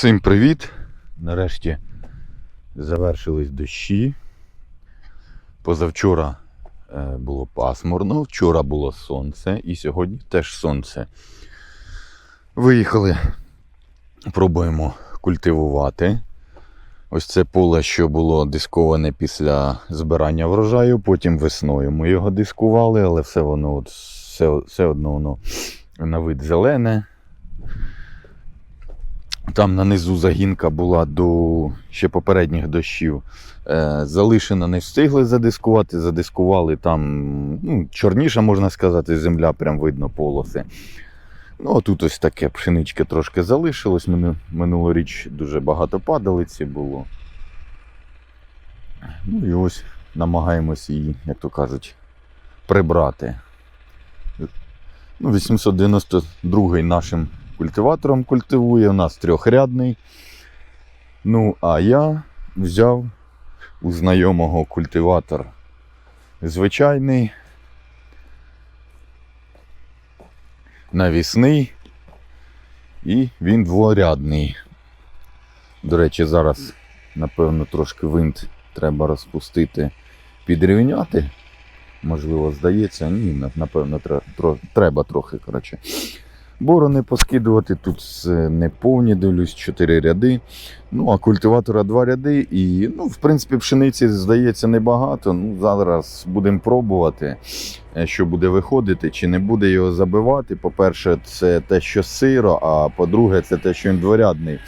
Всім привіт! Нарешті завершились дощі. Позавчора е, було пасмурно, вчора було сонце і сьогодні теж сонце. Виїхали, пробуємо культивувати. Ось це поле, що було дисковане після збирання врожаю, потім весною ми його дискували, але все воно все, все одно воно на вид зелене. Там на низу загінка була до ще попередніх дощів. Е, залишена не встигли задискувати, задискували там ну, чорніша, можна сказати, земля, прям видно полоси. Ну, а тут ось таке пшенички трошки залишилось. Мину- Минулоріч дуже багато падалиці було. Ну і ось намагаємось її, як то кажуть, прибрати. Ну, 892 нашим культиватором культивує, у нас трьохрядний. Ну, а я взяв у знайомого культиватор звичайний, навісний, і він дворядний. До речі, зараз, напевно, трошки винт треба розпустити, підрівняти. Можливо, здається, ні, напевно, треба трохи, коротше. Борони поскидувати тут не повні, дивлюсь, 4 ряди. Ну, а культиватора 2 ряди. І, ну, в принципі, пшениці здається небагато. Ну, зараз будемо пробувати, е, що буде виходити, чи не буде його забивати. По-перше, це те, що сиро, а по-друге, це те, що він дворядний.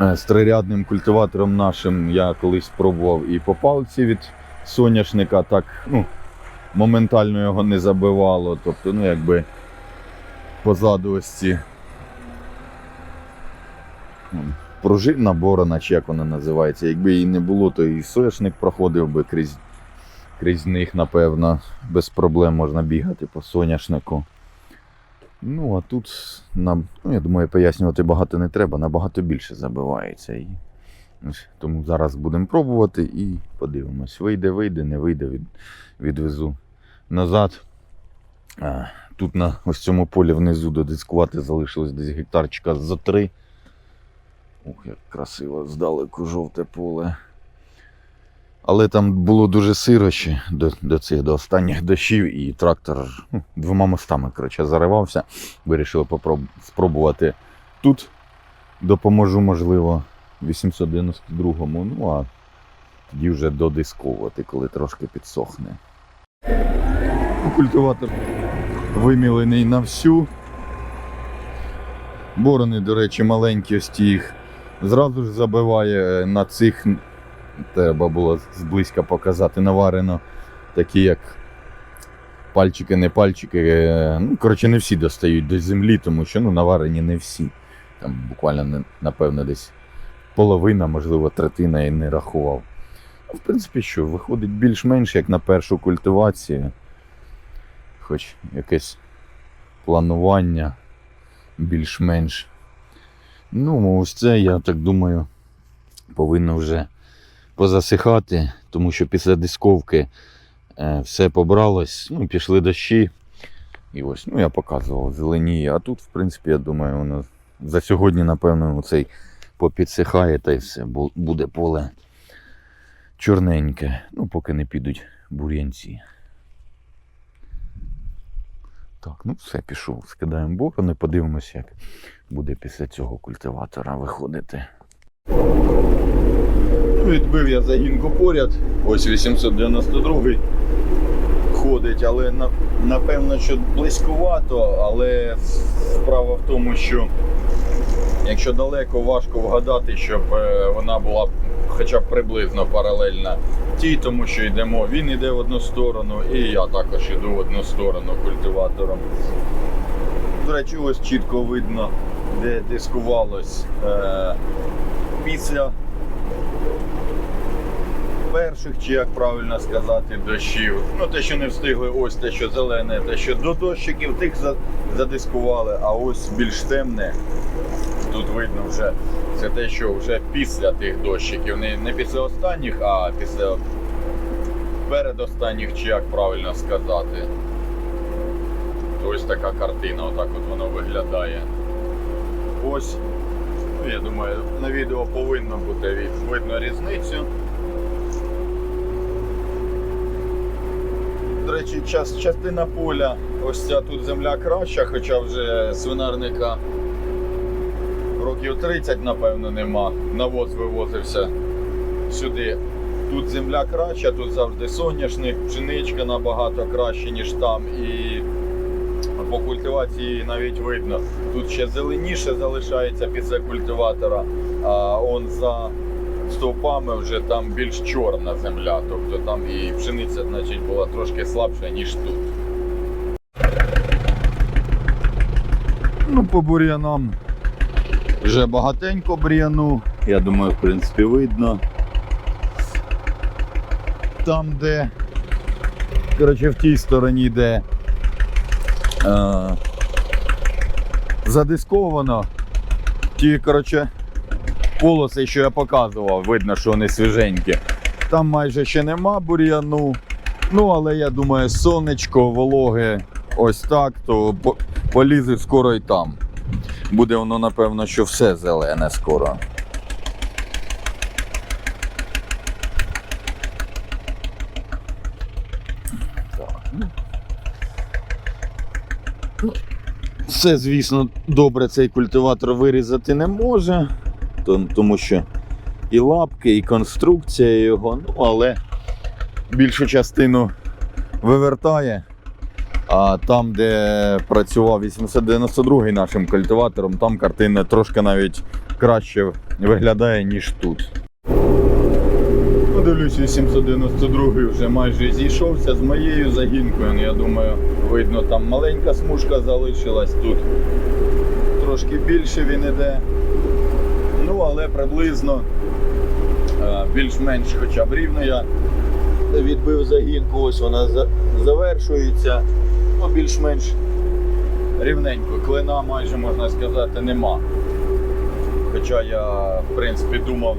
Е, З трирядним культиватором нашим я колись пробував і по палці від соняшника, так ну, моментально його не забивало. Тобто, ну, якби позаду ось ці м, пружинна борона, чи як вона називається. Якби її не було, то і соняшник проходив би крізь, крізь них, напевно, без проблем можна бігати по соняшнику. Ну, а тут нам, ну, я думаю, пояснювати багато не треба, набагато більше забивається. І, тому зараз будемо пробувати і подивимось. Вийде, вийде, не вийде, від, відвезу назад. Тут на ось цьому полі внизу додискувати залишилось десь гектарчика за три. Ух, як красиво здалеку жовте поле. Але там було дуже сиро ще до, до цих до останніх дощів, і трактор ну, двома мостами коротше, заривався. Вирішили попроб... спробувати тут. Допоможу, можливо, 892-му. Ну а тоді вже додисковувати, коли трошки підсохне. Культиватор вимілений на всю. Борони, до речі, маленькі ось ті їх зразу ж забиває на цих. Треба було зблизька показати наварено, такі як пальчики, не пальчики. е, Ну, коротше, не всі достають до землі, тому що ну, наварені не всі. Там буквально, напевно, десь половина, можливо, третина і не рахував. В принципі, що, виходить більш-менш як на першу культивацію хоч якесь планування більш-менш. Ну, ось це, я так думаю, повинно вже позасихати, тому що після дисковки е, все побралось, ну, пішли дощі. І ось, ну, я показував, зеленіє. А тут, в принципі, я думаю, воно за сьогодні, напевно, оцей попідсихає та й все. Буде поле чорненьке. Ну, поки не підуть бур'янці. Так, ну все, пішов. Скидаємо борони, подивимося, як буде після цього культиватора виходити. Ну, Відбив я загінку поряд. Ось 892 ходить, але напевно, що близькувато, але справа в тому, що якщо далеко, важко вгадати, щоб е, вона була хоча б приблизно паралельна тій, тому що йдемо. Він йде в одну сторону, і я також йду в одну сторону культиватором. До речі, ось чітко видно, де дискувалось е, після перших, чи як правильно сказати, дощів. Ну, те, що не встигли, ось те, що зелене, те, що до дощиків тих задискували, а ось більш темне. Тут видно вже це те, що вже після тих дощиків. Не, не після останніх, а після передостанніх, чи як правильно сказати. Ось така картина, отак от воно виглядає. Ось Я думаю, на відео повинно бути видно різницю. До речі, час, частина поля, ось ця тут земля краща, хоча вже свинарника років 30, напевно, нема. Навоз вивозився сюди. Тут земля краща, тут завжди соняшник, пшеничка набагато краще, ніж там. І по культивації навіть видно. Тут ще зеленіше залишається після культиватора, а он за стовпами вже там більш чорна земля. Тобто там і пшениця значить, була трошки слабша, ніж тут. Ну, по бур'янам вже багатенько бур'яну. Я думаю, в принципі, видно. Там, де. Коротше, в тій стороні, де е, задисковано. Ті, коротше, полоси, що я показував, видно, що вони свіженькі. Там майже ще нема бур'яну. Ну, але я думаю, сонечко, вологе, ось так, то по- полізе скоро і там. Буде воно, напевно, що все зелене скоро. Все, звісно, добре цей культиватор вирізати не може, тому що і лапки, і конструкція його, ну але більшу частину вивертає. А там, де працював 892-й нашим культиватором, там картина трошки навіть краще виглядає, ніж тут. Дивлюсь, 892 вже майже зійшовся з моєю загінкою. Ну, Я думаю, видно, там маленька смужка залишилась тут. Трошки більше він іде. Ну, але приблизно е, більш-менш хоча б рівно я відбив загінку, ось вона завершується. Ну, більш-менш рівненько. Клина майже можна сказати нема. Хоча я в принципі думав,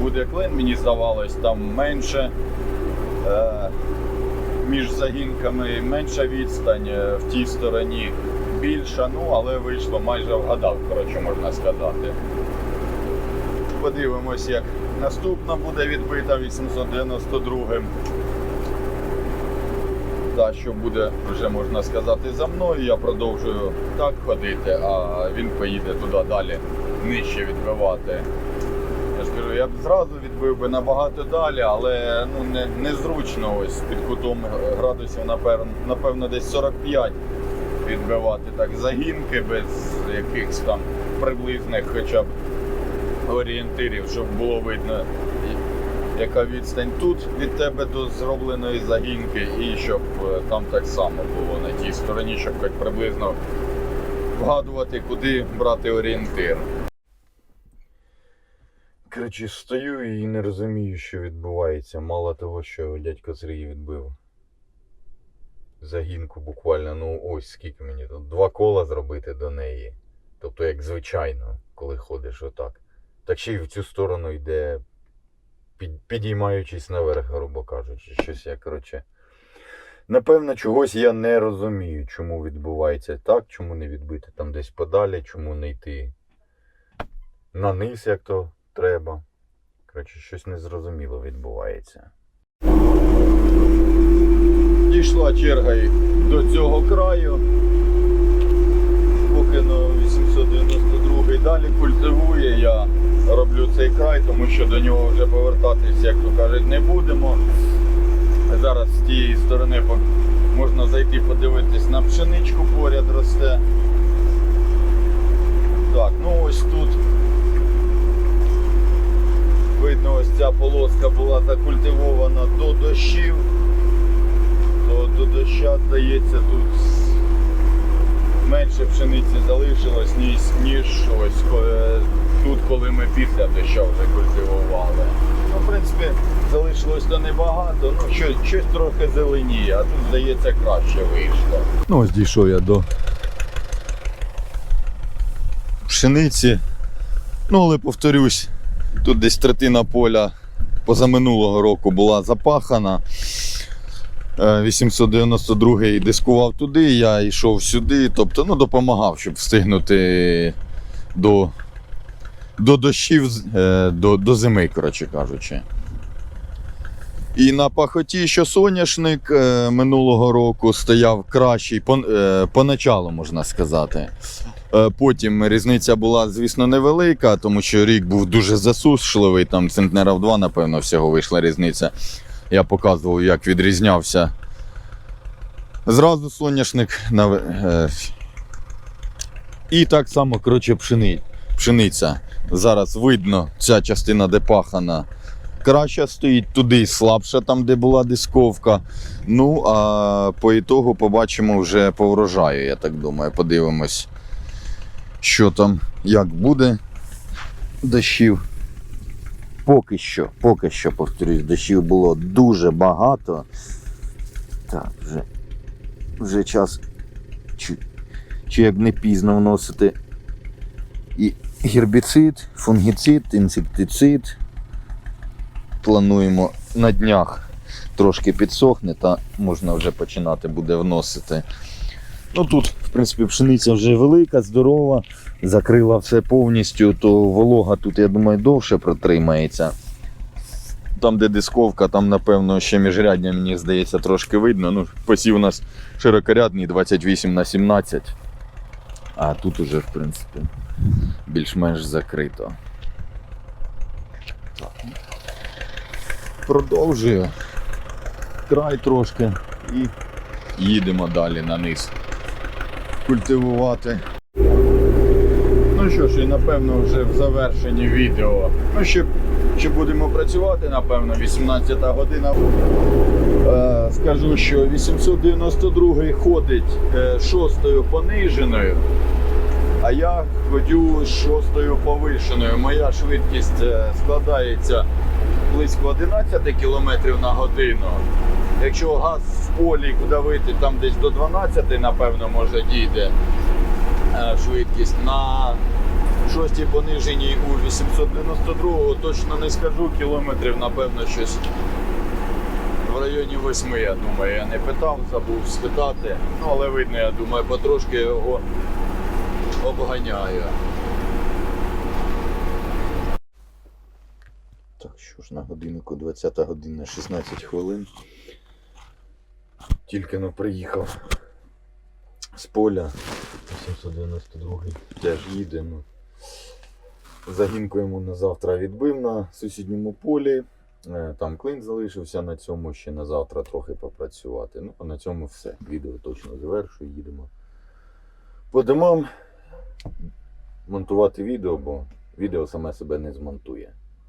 буде клин, мені здавалось, там менше. Е, між загінками менша відстань, е, в тій стороні більша, ну але вийшло майже вгадав, коротше, можна сказати. Подивимось, як наступна буде відбита 892 та що буде вже можна сказати за мною. Я продовжую так ходити, а він поїде туди далі, нижче відбивати. Я ж кажу, я б зразу відбив би набагато далі, але ну не, незручно ось під кутом градусів, напевно, напевно, десь 45 відбивати так загінки без якихось там приблизних хоча б орієнтирів, щоб було видно, яка відстань тут від тебе до зробленої загінки, і щоб е, там так само було на тій стороні, щоб хоч приблизно вгадувати, куди брати орієнтир. Коротше, стою і не розумію, що відбувається. Мало того, що дядько Сергій відбив загінку буквально, ну ось скільки мені тут. Два кола зробити до неї. Тобто, як звичайно, коли ходиш отак. Так ще й в цю сторону йде, підіймаючись наверх, грубо кажучи, щось я, коротше. Напевно, чогось я не розумію, чому відбувається так, чому не відбити там десь подалі, чому не йти на низ, як то треба. Коротше, щось незрозуміло відбувається. Дійшла черга і до цього краю. Поки на 892 далі культивує, я роблю цей край, тому що до нього вже повертатись, як то кажуть, не будемо. Зараз з тієї сторони можна зайти подивитись на пшеничку поряд росте. Так, ну ось тут видно, ось ця полоска була закультивована до дощів. То до доща, здається, тут менше пшениці залишилось, ніж, ось ко- тут, коли ми після доща вже культивували. Ну, в принципі, залишилось то небагато, ну щось, щось трохи зеленіє, а тут, здається, краще вийшло. Ну, ось дійшов я до пшениці. Ну, але повторюсь, тут десь третина поля позаминулого року була запахана. Е, 892 дискував туди, я йшов сюди, тобто ну, допомагав, щоб встигнути до до дощів, е, до, до зими, коротше кажучи. І на пахоті, що соняшник е, минулого року стояв кращий, е, поначалу, можна сказати. Потім різниця була, звісно, невелика, тому що рік був дуже засушливий, там центнерів 2, напевно, всього вийшла різниця. Я показував, як відрізнявся. Зразу соняшник і так само, коротше, пшени, пшениця. Зараз видно, ця частина, де пахана, краще стоїть, туди слабша, там, де була дисковка. Ну, а по ітогу побачимо вже по врожаю, я так думаю. Подивимось, що там, як буде дощів. Поки що, поки що, повторюсь, дощів було дуже багато. Так, вже, вже час чи, чи як не пізно вносити і гербіцид, фунгіцид, інсектицид. Плануємо на днях трошки підсохне, та можна вже починати буде вносити. Ну тут, в принципі, пшениця вже велика, здорова, закрила все повністю, то волога тут, я думаю, довше протримається. Там, де дисковка, там, напевно, ще міжрядня, мені здається, трошки видно. Ну, посів у нас широкорядний 28 на 17. А тут уже, в принципі, більш-менш закрито. Продовжую. Край трошки і їдемо далі на низ. Культивувати. Що ж, і напевно вже в завершенні відео. Ну, ще, ще будемо працювати, напевно, 18 година. Е, скажу, що 892 ходить е, шостою пониженою, а я ходю шостою повишеною. Моя швидкість е, складається близько 11 км на годину. Якщо газ в полі давити там десь до 12, напевно, може дійде е, швидкість. На шостій пониженій у 892-го точно не скажу кілометрів, напевно, щось в районі 8, я думаю. Я не питав, забув спитати. Ну, але видно, я думаю, потрошки його обганяю. Так, що ж на годиннику 20 година 16 хвилин. Тільки но приїхав з поля. 792 теж їде. Загінку йому на завтра відбив на сусідньому полі. Е, Там клин залишився на цьому ще на завтра трохи попрацювати. Ну, а на цьому все. Відео точно завершую, їдемо по домам монтувати відео, бо відео саме себе не змонтує.